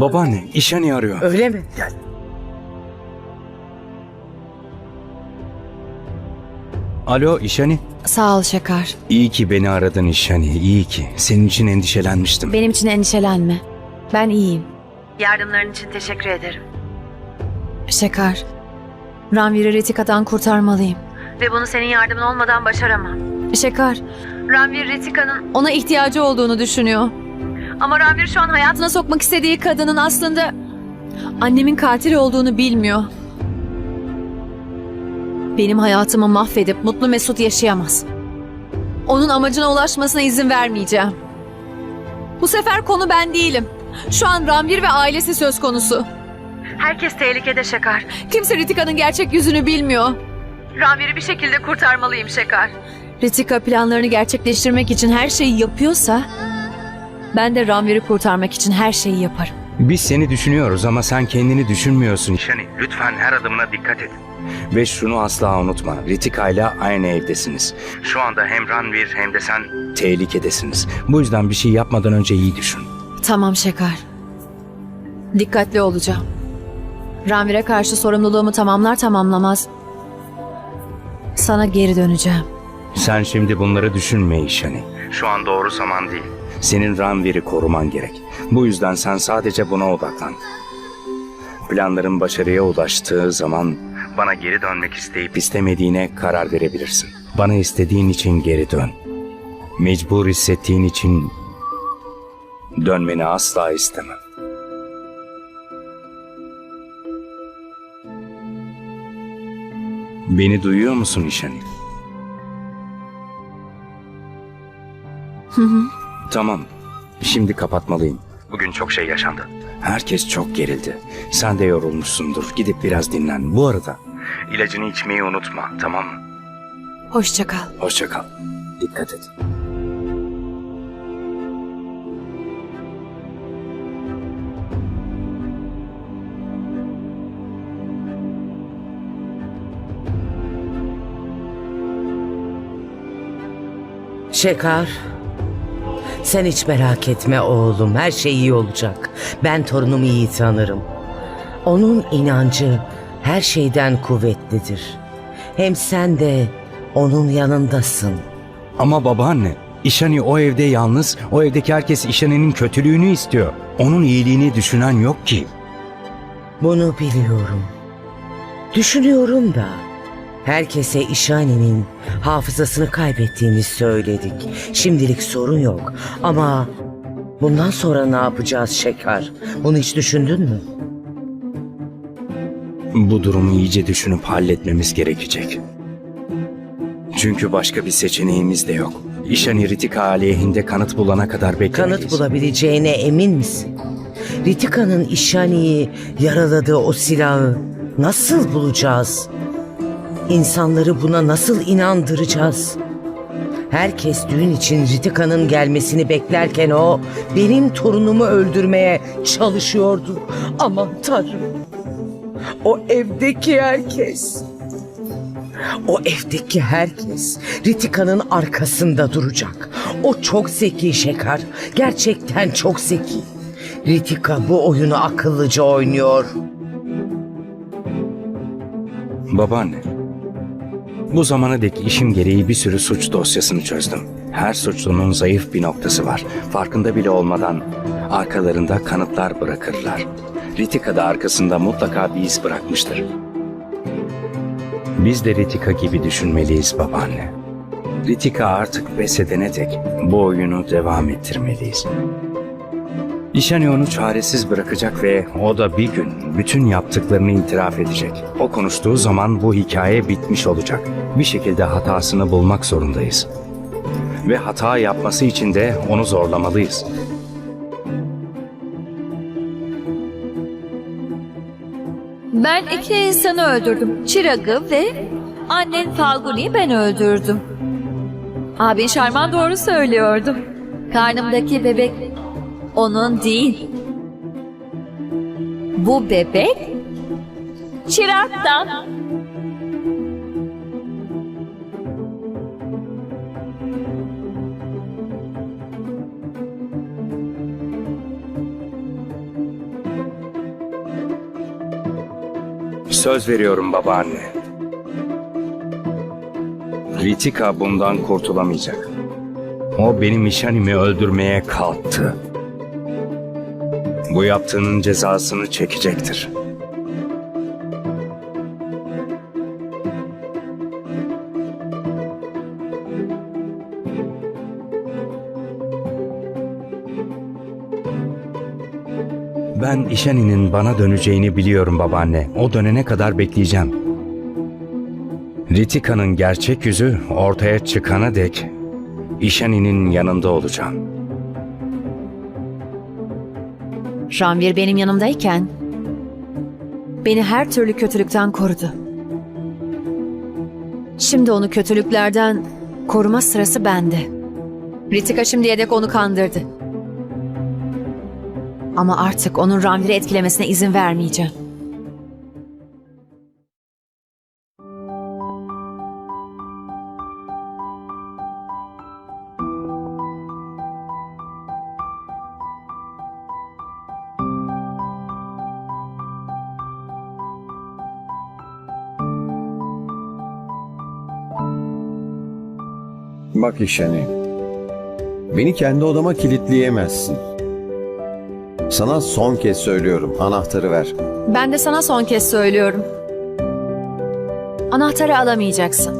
Babaanne, İşani arıyor. Öyle mi? Alo İşani. Sağ ol Şakar. İyi ki beni aradın İşani, iyi ki. Senin için endişelenmiştim. Benim için endişelenme. Ben iyiyim. Yardımların için teşekkür ederim. Şakar, Ranvir'i Ritika'dan kurtarmalıyım. Ve bunu senin yardımın olmadan başaramam. Şakar, Ranvir Ritika'nın ona ihtiyacı olduğunu düşünüyor. Ama Ranvir şu an hayatına sokmak istediği kadının aslında annemin katili olduğunu bilmiyor. Benim hayatımı mahvedip mutlu mesut yaşayamaz. Onun amacına ulaşmasına izin vermeyeceğim. Bu sefer konu ben değilim. Şu an Ranvir ve ailesi söz konusu. Herkes tehlikede Şekar. Kimse Ritika'nın gerçek yüzünü bilmiyor. Ranvir'i bir şekilde kurtarmalıyım Şekar. Ritika planlarını gerçekleştirmek için her şeyi yapıyorsa... ...ben de Ranvir'i kurtarmak için her şeyi yaparım. Biz seni düşünüyoruz ama sen kendini düşünmüyorsun İşani. Lütfen her adımına dikkat et. Ve şunu asla unutma. Ritika ile aynı evdesiniz. Şu anda hem Ranvir hem de sen tehlikedesiniz. Bu yüzden bir şey yapmadan önce iyi düşün. Tamam Şekar. Dikkatli olacağım. Ranvir'e karşı sorumluluğumu tamamlar tamamlamaz... ...sana geri döneceğim. Sen şimdi bunları düşünme İşani. Şu an doğru zaman değil. Senin Ranvir'i koruman gerek. Bu yüzden sen sadece buna odaklan. Planların başarıya ulaştığı zaman bana geri dönmek isteyip istemediğine karar verebilirsin. Bana istediğin için geri dön. Mecbur hissettiğin için dönmeni asla istemem. Beni duyuyor musun İşani? Tamam. Şimdi kapatmalıyım. Bugün çok şey yaşandı. Herkes çok gerildi. Sen de yorulmuşsundur. Gidip biraz dinlen. Bu arada ilacını içmeyi unutma, tamam mı? Hoşça kal. Hoşça kal. Dikkat et. Şekar. Sen hiç merak etme oğlum. Her şey iyi olacak. Ben torunumu iyi tanırım. Onun inancı her şeyden kuvvetlidir. Hem sen de onun yanındasın. Ama babaanne, İşani o evde yalnız, o evdeki herkes İşani'nin kötülüğünü istiyor. Onun iyiliğini düşünen yok ki. Bunu biliyorum. Düşünüyorum da. Herkese İşani'nin hafızasını kaybettiğini söyledik. Şimdilik sorun yok. Ama bundan sonra ne yapacağız Şekar? Bunu hiç düşündün mü? Bu durumu iyice düşünüp halletmemiz gerekecek. Çünkü başka bir seçeneğimiz de yok. İşani Ritika aleyhinde kanıt bulana kadar beklemeliyiz. Kanıt bulabileceğine emin misin? Ritika'nın İşani'yi yaraladığı o silahı nasıl bulacağız? İnsanları buna nasıl inandıracağız? Herkes düğün için Ritika'nın gelmesini beklerken o benim torunumu öldürmeye çalışıyordu. Aman tanrım. O evdeki herkes. O evdeki herkes Ritika'nın arkasında duracak. O çok zeki Şekar. Gerçekten çok zeki. Ritika bu oyunu akıllıca oynuyor. Babaanne, bu zamana dek işim gereği bir sürü suç dosyasını çözdüm. Her suçlunun zayıf bir noktası var. Farkında bile olmadan arkalarında kanıtlar bırakırlar. Ritika da arkasında mutlaka bir iz bırakmıştır. Biz de Ritika gibi düşünmeliyiz babaanne. Ritika artık pes edene dek bu oyunu devam ettirmeliyiz. İşani onu çaresiz bırakacak ve o da bir gün bütün yaptıklarını itiraf edecek. O konuştuğu zaman bu hikaye bitmiş olacak. Bir şekilde hatasını bulmak zorundayız. Ve hata yapması için de onu zorlamalıyız. Ben iki insanı öldürdüm. Çırag'ı ve annen Falguni'yi ben öldürdüm. Abin Şarman doğru söylüyordu. Karnımdaki bebek onun değil. Bu bebek çıraktan. Söz veriyorum babaanne. Ritika bundan kurtulamayacak. O benim işanimi öldürmeye kalktı. Bu yaptığının cezasını çekecektir. Ben İşani'nin bana döneceğini biliyorum babaanne. O dönene kadar bekleyeceğim. Ritika'nın gerçek yüzü ortaya çıkana dek İşani'nin yanında olacağım. Ranvir benim yanımdayken beni her türlü kötülükten korudu. Şimdi onu kötülüklerden koruma sırası bende. Ritika şimdiye dek onu kandırdı. Ama artık onun Ranvir'i etkilemesine izin vermeyeceğim. Bak işeni. Beni kendi odama kilitleyemezsin. Sana son kez söylüyorum. Anahtarı ver. Ben de sana son kez söylüyorum. Anahtarı alamayacaksın.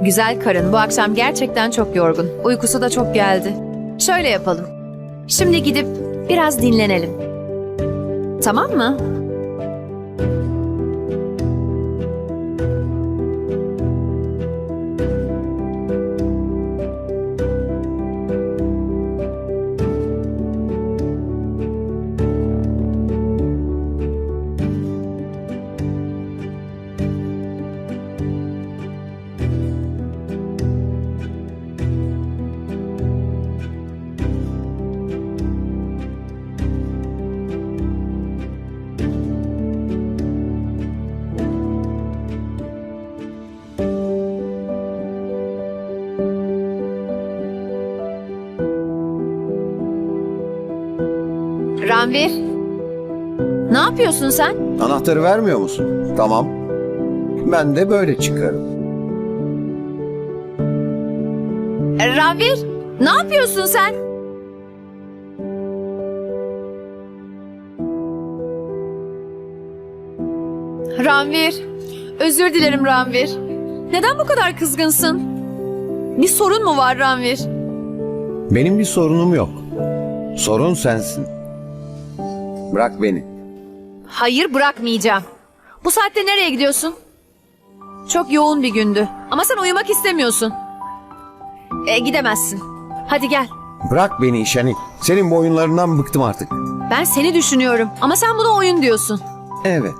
Güzel karın bu akşam gerçekten çok yorgun. Uykusu da çok geldi. Şöyle yapalım. Şimdi gidip biraz dinlenelim. Tamam mı? Ranvir. Ne yapıyorsun sen? Anahtarı vermiyor musun? Tamam. Ben de böyle çıkarım. Ranvir, ne yapıyorsun sen? Ranvir, özür dilerim Ranvir. Neden bu kadar kızgınsın? Bir sorun mu var Ranvir? Benim bir sorunum yok. Sorun sensin. Bırak beni. Hayır bırakmayacağım. Bu saatte nereye gidiyorsun? Çok yoğun bir gündü. Ama sen uyumak istemiyorsun. E, gidemezsin. Hadi gel. Bırak beni işeni. Senin bu oyunlarından bıktım artık. Ben seni düşünüyorum. Ama sen buna oyun diyorsun. Evet.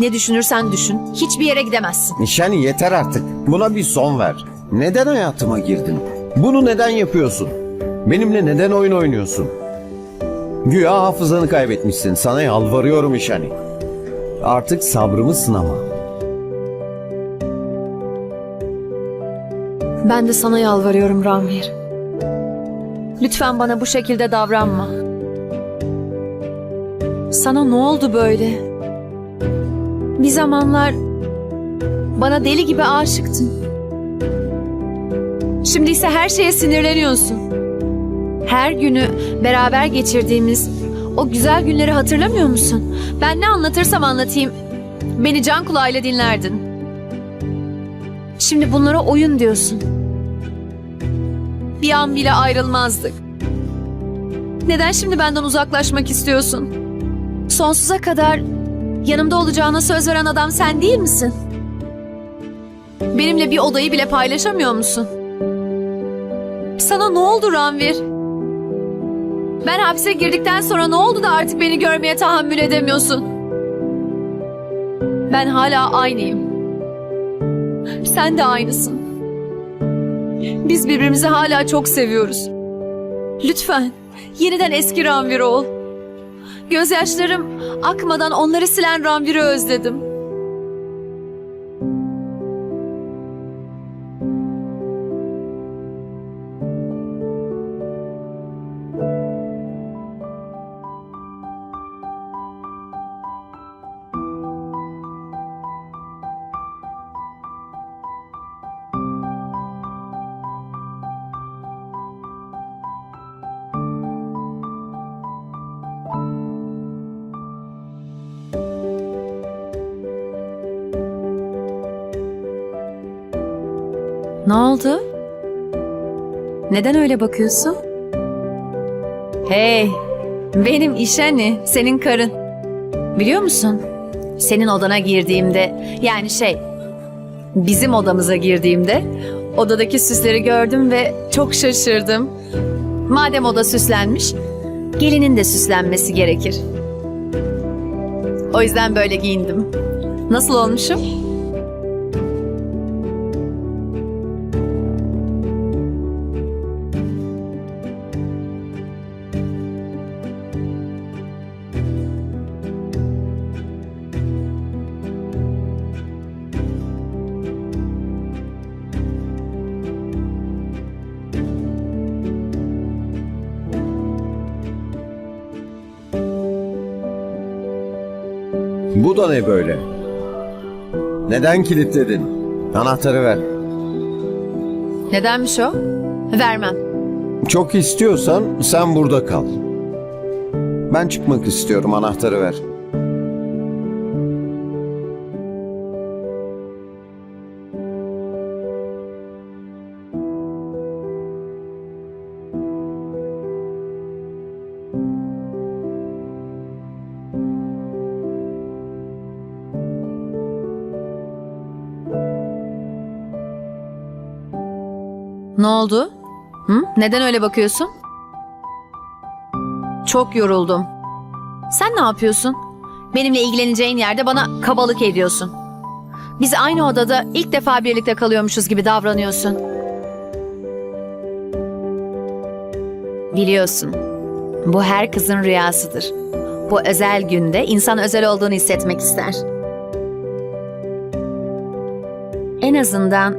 Ne düşünürsen düşün. Hiçbir yere gidemezsin. Nişani yeter artık. Buna bir son ver. Neden hayatıma girdin? Bunu neden yapıyorsun? Benimle neden oyun oynuyorsun? Güya hafızanı kaybetmişsin. Sana yalvarıyorum Nişani. Artık sabrımı sınama. Ben de sana yalvarıyorum Ranvir. Lütfen bana bu şekilde davranma. Sana ne oldu böyle? Bir zamanlar bana deli gibi aşıktın. Şimdi ise her şeye sinirleniyorsun. Her günü beraber geçirdiğimiz o güzel günleri hatırlamıyor musun? Ben ne anlatırsam anlatayım. Beni can kulağıyla dinlerdin. Şimdi bunlara oyun diyorsun. Bir an bile ayrılmazdık. Neden şimdi benden uzaklaşmak istiyorsun? Sonsuza kadar yanımda olacağına söz veren adam sen değil misin? Benimle bir odayı bile paylaşamıyor musun? Sana ne oldu Ranvir? Ben hapse girdikten sonra ne oldu da artık beni görmeye tahammül edemiyorsun? Ben hala aynıyım. Sen de aynısın. Biz birbirimizi hala çok seviyoruz. Lütfen yeniden eski Ranvir ol. Gözyaşlarım akmadan onları silen Ranvir'i özledim. Ne oldu? Neden öyle bakıyorsun? Hey, benim İşani, senin karın. Biliyor musun? Senin odana girdiğimde, yani şey, bizim odamıza girdiğimde odadaki süsleri gördüm ve çok şaşırdım. Madem oda süslenmiş, gelinin de süslenmesi gerekir. O yüzden böyle giyindim. Nasıl olmuşum? Bu da ne böyle? Neden kilitledin? Anahtarı ver. Nedenmiş o? Vermem. Çok istiyorsan sen burada kal. Ben çıkmak istiyorum anahtarı ver. Ne oldu? Hı? Neden öyle bakıyorsun? Çok yoruldum. Sen ne yapıyorsun? Benimle ilgileneceğin yerde bana kabalık ediyorsun. Biz aynı odada ilk defa birlikte kalıyormuşuz gibi davranıyorsun. Biliyorsun, bu her kızın rüyasıdır. Bu özel günde insan özel olduğunu hissetmek ister. En azından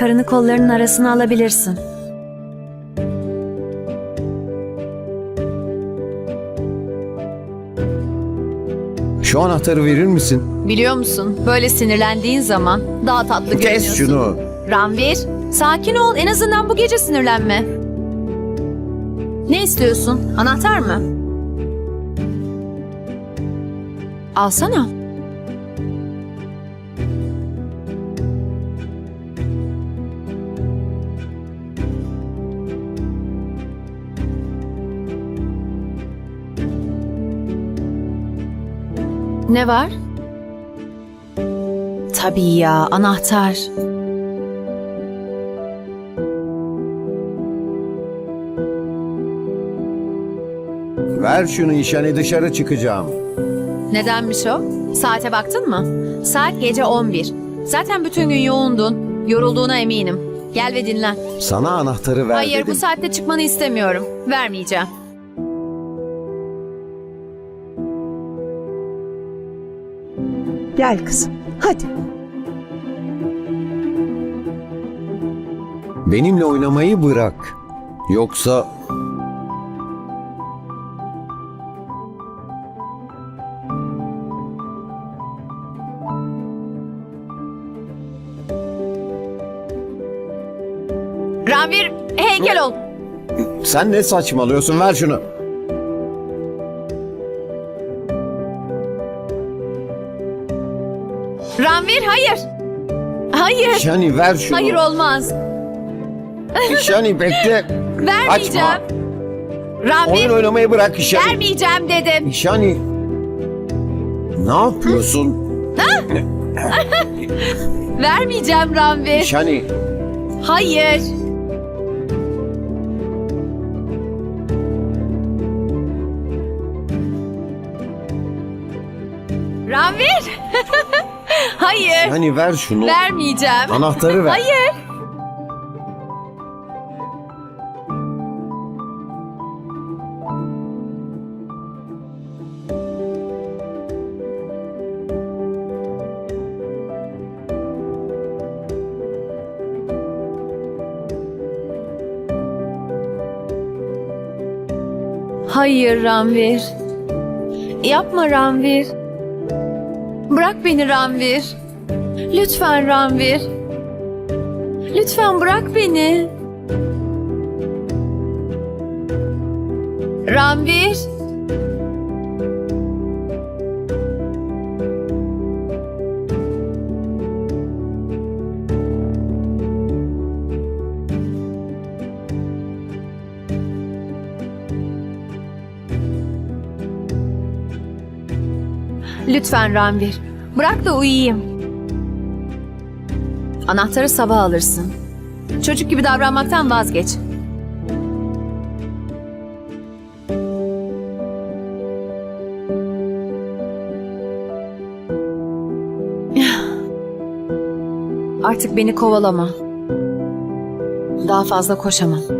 Karını kollarının arasına alabilirsin. Şu anahtarı verir misin? Biliyor musun? Böyle sinirlendiğin zaman daha tatlı görünüyorsun. Kes şunu. Ranvir, sakin ol. En azından bu gece sinirlenme. Ne istiyorsun? Anahtar mı? Alsana. Ne var? Tabii ya, anahtar. Ver şunu işhani dışarı çıkacağım. Nedenmiş o? Saate baktın mı? Saat gece 11. Zaten bütün gün yoğundun. Yorulduğuna eminim. Gel ve dinlen. Sana anahtarı ver Hayır dedim. bu saatte çıkmanı istemiyorum. Vermeyeceğim. Gel kızım. Hadi. Benimle oynamayı bırak. Yoksa Ranvir heykel ol. sen ne saçmalıyorsun? Ver şunu. Hayır. İşani ver şunu. Hayır olmaz. İşani bekle. Vermeyeceğim. Açma. Ranvir Oyun oynamayı bırak İşani. vermeyeceğim dedim. İşani. Ne yapıyorsun? Vermeyeceğim Ranvir. İşani. Hayır. Hayır. İşani ver şunu. Vermeyeceğim. Anahtarı ver. Hayır. Hayır Ranvir. Yapma Ranvir. Bırak beni Ranvir. Lütfen Ranvir. Lütfen bırak beni. Ranvir. Lütfen Ranvir, bırak da uyuyayım. Anahtarı sabah alırsın. Çocuk gibi davranmaktan vazgeç. Artık beni kovalama. Daha fazla koşamam.